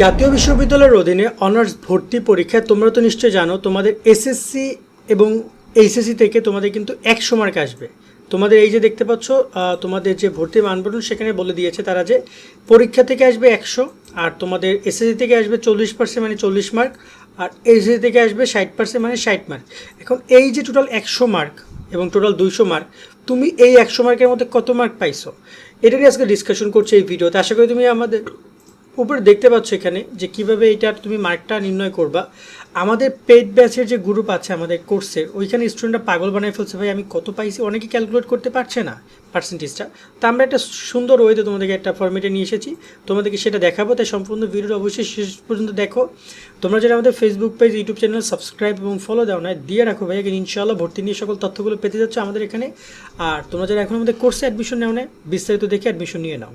জাতীয় বিশ্ববিদ্যালয়ের অধীনে অনার্স ভর্তি পরীক্ষায় তোমরা তো নিশ্চয়ই জানো, তোমাদের এসএসসি এবং এইচএসসি থেকে তোমাদের কিন্তু একশো মার্ক আসবে। তোমাদের এই যে দেখতে পাচ্ছ তোমাদের যে ভর্তি মানবন্ধন সেখানে বলে দিয়েছে তারা যে পরীক্ষা থেকে আসবে একশো, আর তোমাদের এসএসসি থেকে আসবে চল্লিশ পার্সেন্ট মানে চল্লিশ মার্ক আর এইচএসসি থেকে আসবে ষাট পার্সেন্ট মানে ষাট মার্ক এখন এই যে টোটাল একশো মার্ক এবং টোটাল দুইশো মার্ক তুমি এই একশো মার্কের মধ্যে কত মার্ক পাইছো? এটা নিয়ে আজকে ডিসকাশন করছি এই ভিডিওতে। আশা করি তুমি আমাদের উপরে দেখতে পাচ্ছ এখানে যে কীভাবে এটা তুমি মার্কটা নির্ণয় করবা। আমাদের পেড ব্যাচের যে গ্রুপ আছে আমাদের কোর্সের ওইখানে স্টুডেন্টরা পাগল বানায় ফেলছে, ভাই, আমি কত পাইছি? অনেকে ক্যালকুলেট করতে পারছে না পার্সেন্টেজটা তা আমরা একটা সুন্দর ওয়েতে তোমাদেরকে একটা ফর্মেটে নিয়ে এসেছি। তোমাদেরকে সেটা দেখাবো, তাই সম্পূর্ণ ভিডিওটা অবশ্যই শেষ পর্যন্ত দেখো। তোমরা যারা আমাদের Facebook page YouTube channel subscribe এবং ফলো দাও না, দিয়ে রাখো ভাই ইনশাআল্লাহ ভর্তি নিয়ে সকল তথ্যগুলো পেতে যাচ্ছ আমাদের এখানে। আর তোমরা যারা এখন আমাদের কোর্সে অ্যাডমিশন নেও না বিস্তারিত দেখে অ্যাডমিশন নিয়ে নাও।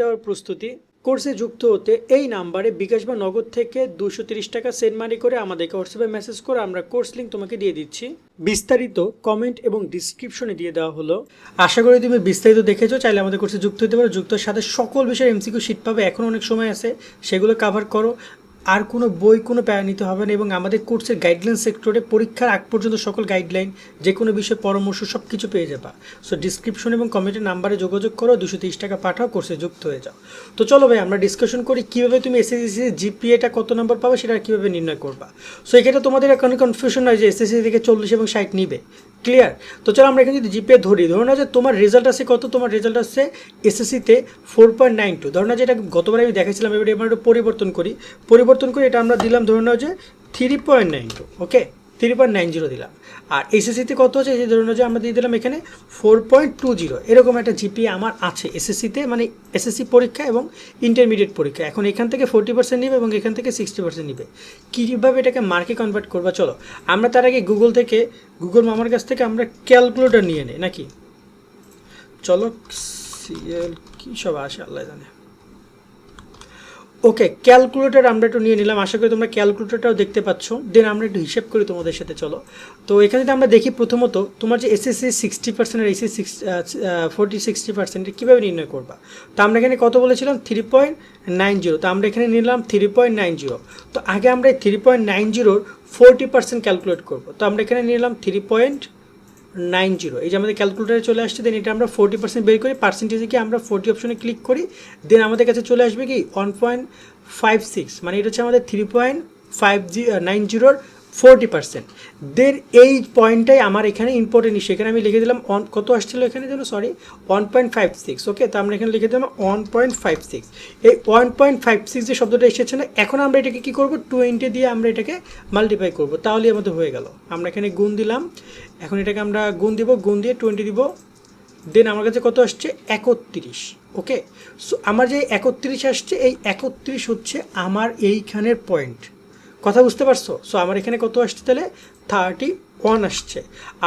দেওয়ার প্রস্তুতি। কোর্সে যুক্ত হতে এই নাম্বারে বিকাশ বা নগদ থেকে দুশো তিরিশ টাকা সেন্ড মানি করে আমাদেরকে হোয়াটসঅ্যাপে মেসেজ করে আমরা কোর্স লিঙ্ক তোমাকে দিয়ে দিচ্ছি। বিস্তারিত কমেন্ট এবং ডিসক্রিপশনে দিয়ে দেওয়া হলো। আশা করি তুমি বিস্তারিত দেখেছ, চাইলে আমাদের কোর্সে যুক্ত হতে পারো। যুক্তর সাথে সকল বিষয়ের এমসিকিউ শিট পাবে। এখন অনেক সময় আছে, সেগুলো কাভার করো। আর কোনো বই, কোনো প্যারা নিতে হবে না এবং আমাদের কোর্সের গাইডলাইন সেক্টরে পরীক্ষার আগ পর্যন্ত সকল গাইডলাইন যে কোনো বিষয়ে, পরামর্শ সব কিছু পেয়ে যাবা। সো ডিসক্রিপশন এবং কমেন্টের নাম্বারে যোগাযোগ করো, দুশো তিরিশ টাকা পাঠাও কোর্সে যুক্ত হয়ে যাও। তো চলো ভাই, আমরা ডিসকাশন করি কীভাবে তুমি এসএসসি জিপিএটা কত নম্বর পাবে সেটা কীভাবে নির্ণয় করবা। সো এক্ষেত্রে তোমাদের এখন কনফিউশন নয় যে এসএসসি থেকে চল্লিশ এবং ষাট নিবে। ক্লিয়ার তো চলো আমরা এখানে যদি জিপিএ ধরি, ধরো না যে তোমার রেজাল্ট আছে কত? তোমার রেজাল্ট আছে এসএসসিতে ফোর পয়েন্ট নাইন টু ধরো না যে এটা গতবার আমি দেখেছিলাম এবারে এবার একটু পরিবর্তন করি। পরিবর্তন করে এটা আমরা দিলাম ধরে নাও যে three point nine two okay three point nine zero দিলাম। আর এসএসসিতে কত হচ্ছে এই যে ধরে নাও যে আমরা দিয়ে দিলাম এখানে ফোর পয়েন্ট টু জিরো এরকম একটা জিপিএ আমার আছে এসএসসিতে মানে এসএসসি পরীক্ষা এবং ইন্টারমিডিয়েট পরীক্ষা। এখন এখান থেকে ফোর্টি পার্সেন্ট নিবে এবং এখান থেকে সিক্সটি পার্সেন্ট নিবে। কীভাবে এটাকে মার্কে কনভার্ট করবা? চলো, আমরা তার আগে গুগল থেকে গুগল মামার কাছ থেকে আমরা ক্যালকুলেটর নিয়ে নিই, নাকি? চলো সিএল কী সব আসে, আল্লাহ জানে। ওকে ক্যালকুলেটর আমরা একটু নিয়ে নিলাম। আশা করি তোমরা ক্যালকুলেটরটাও দেখতে পাচ্ছ। দেন আমরা একটু হিসেব করি তোমাদের সাথে, চলো। তো এখানে যদি আমরা দেখি প্রথমত, তোমার যে এসএসসি সিক্সটি পার্সেন্ট আর SSC six forty sixty percent কীভাবে নির্ণয় করবা? তো আমরা এখানে কত বলেছিলাম? থ্রি পয়েন্ট নাইন জিরো তো আমরা এখানে নিলাম থ্রি পয়েন্ট নাইন জিরো তো আগে আমরা এই থ্রি পয়েন্ট নাইন জিরোর ফোরটি পার্সেন্ট ক্যালকুলেট করব। তো আমরা এখানে নিলাম থ্রি পয়েন্ট নাইন জিরো। এই যে আমাদের ক্যালকুলেটারে চলে আসছে দেন এটা আমরা ফোর্টি পার্সেন্ট বের করি। পার্সেন্টেজে কি আমরা ফোর্টি অপশনে ক্লিক করি? দেন আমাদের কাছে চলে আসবে কি? ওয়ান পয়েন্ট ফাইভ সিক্স মানে এটা হচ্ছে আমাদের থ্রি পয়েন্ট ফাইভ জি নাইন জিরোর ফোর্টি পার্সেন্ট দেন এই পয়েন্টটাই আমার এখানে ইম্পর্টেন্ট ইস্যু এখানে আমি লিখে দিলাম অন কত আসছিল এখানে যেন? Sorry one point five six okay তো আমরা এখানে লিখে দিলাম ওয়ান পয়েন্ট ফাইভ সিক্স এই ওয়ান পয়েন্ট ফাইভ সিক্স যে শব্দটা এসেছে না, এখন আমরা এটাকে কী করব? টোয়েন্টি দিয়ে আমরা এটাকে মাল্টিপ্লাই করব। তাহলেই আমাদের হয়ে গেল। আমরা এখানে গুণ দিলাম। এখন এটাকে আমরা গুণ দিব, গুণ দিয়ে টোয়েন্টি দিব। দেন আমার কাছে কত আসছে? একত্রিশ। ওকে সো আমার যে একত্রিশ আসছে, এই একত্রিশ হচ্ছে আমার এইখানের পয়েন্ট কথা বুঝতে পারছ? সো আমার এখানে কত আসছে তাহলে? থার্টি ওয়ান আসছে।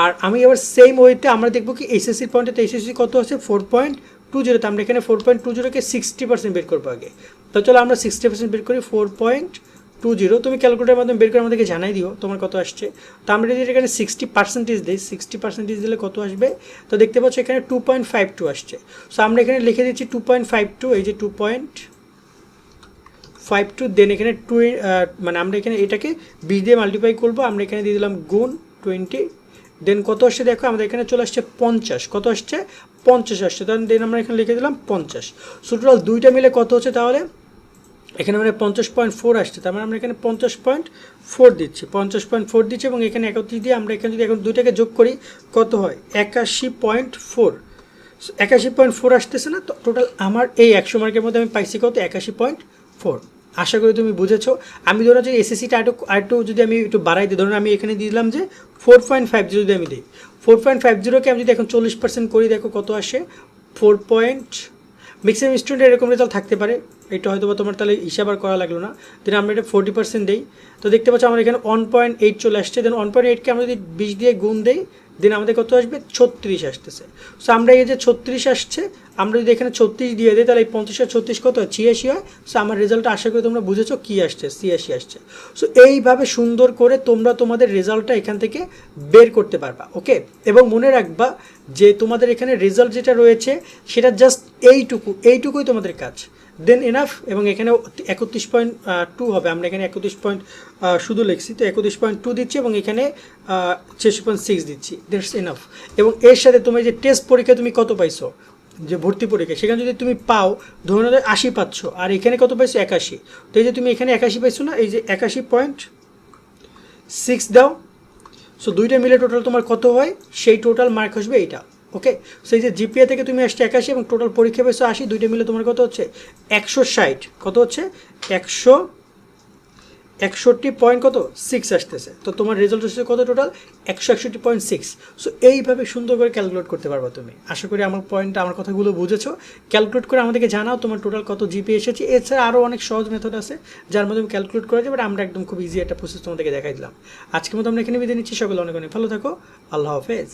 আর আমি এবার সেম ওয়েতে আমরা দেখব কি এসএসসির পয়েন্টে এসএসসি কত আছে? ফোর পয়েন্ট টু জিরোতে আমরা এখানে ফোর পয়েন্ট টু জিরোকে সিক্সটি পার্সেন্ট বের করব আগে। তো চলো আমরা সিক্সটি পার্সেন্ট বের করি ফোর পয়েন্ট টু জিরো তুমি ক্যালকুলেটারের মাধ্যমে বের করে আমাদেরকে জানাই দিও তোমার কত আসছে। তো আমরা যদি এখানে সিক্সটি পার্সেন্টেজ দিই সিক্সটি পার্সেন্টেজ দিলে কত আসবে? তো দেখতে পাচ্ছ এখানে টু পয়েন্ট ফাইভ টু আসছে। সো আমরা এখানে লিখে দিচ্ছি টু পয়েন্ট ফাইভ টু এই যে two point five two then এখানে টু মানে আমরা এখানে এটাকে বিশ দিয়ে মাল্টিপ্লাই করব, আমরা এখানে দিয়ে দিলাম গুণ টোয়েন্টি দেন কত আসছে দেখো, আমাদের এখানে চলে আসছে পঞ্চাশ, কত আসছে? পঞ্চাশ আসছে তখন দেন আমরা এখানে লিখে দিলাম পঞ্চাশ। সো টোটাল দুইটা মিলে কত হচ্ছে তাহলে? এখানে মানে পঞ্চাশ পয়েন্ট ফোর আসছে, তার মানে আমরা এখানে পঞ্চাশ পয়েন্ট ফোর দিচ্ছি, পঞ্চাশ পয়েন্ট ফোর দিচ্ছি এবং এখানে একত্রিশ দিয়ে আমরা এখানে যদি এখন দুইটাকে যোগ করি, কত হয়? একাশি পয়েন্ট ফোর একাশি পয়েন্ট ফোর আসতেছে না, তো টোটাল আমার এই একশো মার্কের মধ্যে আমি পাইছি কত? একাশি পয়েন্ট ফোর আশা করি তুমি বুঝেছ। আমি ধরো যে এসএসসিটা একটু আরেকটু যদি আমি একটু বাড়াই দিই, ধরুন আমি এখানে দিয়ে দিলাম যে ফোর পয়েন্ট ফাইভ জিরো যদি আমি দিই ফোর পয়েন্ট ফাইভ জিরোকে আমি যদি এখন চল্লিশ পার্সেন্ট করি, দেখো কত আসে? ফোর পয়েন্ট ম্যাক্সিমাম স্টুডেন্ট এরকম রেজাল্ট থাকতে পারে। এটা হয়তো বা তোমার তাহলে হিসাব আর করা লাগল না। দেন আমরা এটা ফোর্টি পার্সেন্ট দিই। তো দেখতে পাচ্ছ আমার এখানে ওয়ান পয়েন্ট এইট চলে আসছে। দেন ওয়ান পয়েন্ট এইটকে আমরা যদি বিশ দিয়ে গুণ দেই, দেন আমাদের কত আসবে? ছত্রিশ আসতেছে। সো আমরা এই যে ছত্রিশ আসছে, আমরা যদি এখানে ছত্রিশ দিয়ে দিই, তাহলে এই পঞ্চাশ আর ছত্রিশ কত ছিয়াশি হয়। সো আমার রেজাল্টটা আশা করি তোমরা বুঝেছ কী আসছে, ছিয়াশি আসছে। সো এইভাবে সুন্দর করে তোমরা তোমাদের রেজাল্টটা এখান থেকে বের করতে পারবা ওকে এবং মনে রাখবা যে তোমাদের এখানে রেজাল্ট যেটা রয়েছে, সেটা জাস্ট এইটুকু, এইটুকুই তোমাদের কাজ। দেন এনাফ এবং এখানে একত্রিশ পয়েন্ট টু হবে। আমরা এখানে একত্রিশ পয়েন্ট শুধু লিখছি। তো একত্রিশ পয়েন্ট টু দিচ্ছি এবং এখানে ছেষট্টি পয়েন্ট সিক্স দিচ্ছি। দ্যাটস এনাফ এবং এর সাথে তুমি যে টেস্ট পরীক্ষা তুমি কত পাইছো? যে ভর্তি পরীক্ষা, সেখানে যদি তুমি পাও, ধরে নাও আশি পাচ্ছ, আর এখানে কত পাইছো? একাশি। তো এই যে তুমি এখানে একাশি পাইছো না, এই যে একাশি পয়েন্ট সিক্স দাও। সো দুইটা মিলে টোটাল তোমার কত হয়? সেই টোটাল মার্ক আসবে এইটা। ওকে সেই যে জিপিএ থেকে তুমি আসছে একাশি এবং টোটাল পরীক্ষা পেয়েছ আশি, দুইটা মিলে তোমার কত হচ্ছে? একশো ষাট। কত হচ্ছে? একশো, একষট্টি পয়েন্ট কত? সিক্স আসতেছে। তো তোমার রেজাল্ট হচ্ছে কত টোটাল একশো একষট্টি পয়েন্ট সিক্স সো এইভাবে সুন্দর করে ক্যালকুলেট করতে পারবা তুমি। আশা করি আমার পয়েন্টটা আমার কথাগুলো বুঝেছ। ক্যালকুলেট করে আমাদেরকে জানাও তোমার টোটাল কত জিপি এসেছে। এছাড়া আরও অনেক সহজ মেথড আছে, যার মাধ্যমে ক্যালকুলেট করা যাবে। আমরা একদম খুব ইজি একটা প্রসেস তোমাদেরকে দেখাই দিলাম। আজকের মতো আমরা এখানে বিদায় নিচ্ছি। সকলে অনেক অনেক ভালো থাকো। আল্লাহ হাফেজ।